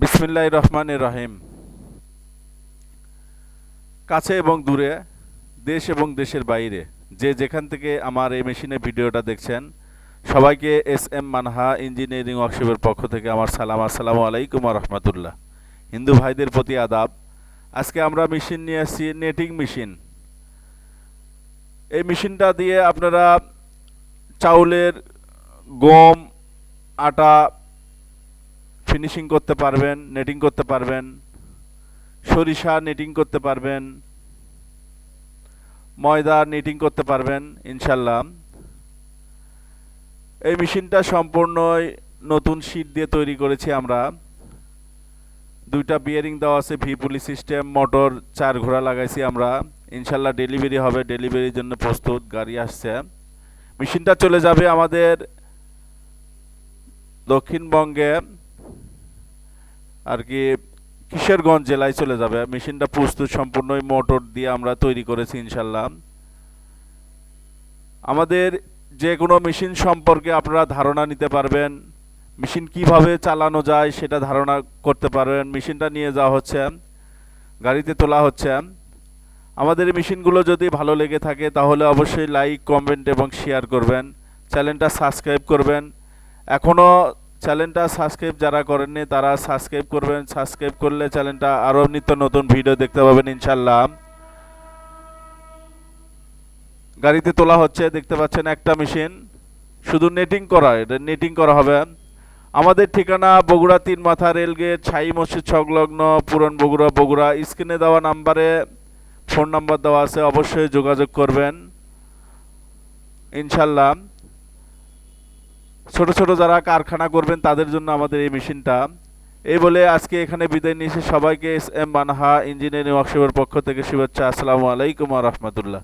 বিসমিল্লাহ রহমান রহিম। কাছে এবং দূরে, দেশ এবং দেশের বাইরে, যে যেখান থেকে আমার এই মেশিনে ভিডিওটা দেখছেন, সবাইকে এস এম মানহা ইঞ্জিনিয়ারিং ওয়ার্কশপের পক্ষ থেকে আমার সালাম। আসসালামু আলাইকুম রহমতুল্লাহ। হিন্দু ভাইদের প্রতি আদাব। আজকে আমরা মেশিন নিয়ে আসছি, নেটিং মেশিন। এই মেশিনটা দিয়ে আপনারা চাউলের গম, আটা ফিনিশিং করতে পারবেন নেটিং করতে পারবেন, সরিষা নেটিং করতে পারবেন, ময়দা নেটিং করতে পারবেন ইনশাল্লাহ এই মেশিনটা সম্পূর্ণই নতুন শীট দিয়ে তৈরি করেছি আমরা। দুইটা বিয়ারিং দেওয়া আছে ভি পুলি সিস্টেম মোটর চার ঘোড়া লাগাইছি আমরা। ইনশাল্লাহ ডেলিভারি হবে ডেলিভারির জন্য প্রস্তুত, গাড়ি আসছে। মেশিনটা চলে যাবে আমাদের দক্ষিণবঙ্গে। আর কি কিশোরগঞ্জ জেলায় চলে যাবে। মেশিনটা প্রস্তুত, সম্পূর্ণই মোটর দিয়ে আমরা তৈরি করেছি ইনশাল্লাহ আমাদের যে কোনো মেশিন সম্পর্কে আপনারা ধারণা নিতে পারবেন। মেশিন কীভাবে চালানো যায় সেটা ধারণা করতে পারবেন। মেশিনটা নিয়ে যাওয়া হচ্ছে, গাড়িতে তোলা হচ্ছে। আমাদের মেশিনগুলো যদি ভালো লেগে থাকে তাহলে অবশ্যই লাইক, কমেন্ট এবং শেয়ার করবেন। চ্যানেলটা সাবস্ক্রাইব করবেন। এখনও চ্যানেলটা সাবস্ক্রাইব যারা করেননি, তারা সাবস্ক্রাইব করবেন। সাবস্ক্রাইব করলে চ্যানেলটা আরও নিত্য নতুন ভিডিও দেখতে পাবেন ইনশাল্লাহ গাড়িতে তোলা হচ্ছে, দেখতে পাচ্ছেন একটা মেশিন। শুধু নেটিং করা, এটা নেটিং করা হবে। আমাদের ঠিকানা বগুড়া তিন মাথা রেলগেট ছাই মসজিদ সংলগ্ন, পুরন বগুড়া বগুড়া। স্ক্রিনে দেওয়া নাম্বারে ফোন নাম্বার দেওয়া আছে, অবশ্যই যোগাযোগ করবেন। ইনশাল্লাহ ছোট ছোট যারা কারখানা করবেন, তাদের জন্য আমাদের এই মেশিনটা। এই বলে আজকে এখানে বিদায় নিয়েছে। সবাইকে এস এম মানহা ইঞ্জিনিয়ারিং ওয়ার্কশপের পক্ষ থেকে শুভেচ্ছা। আসসালামু আলাইকুম রহমতুল্লাহ।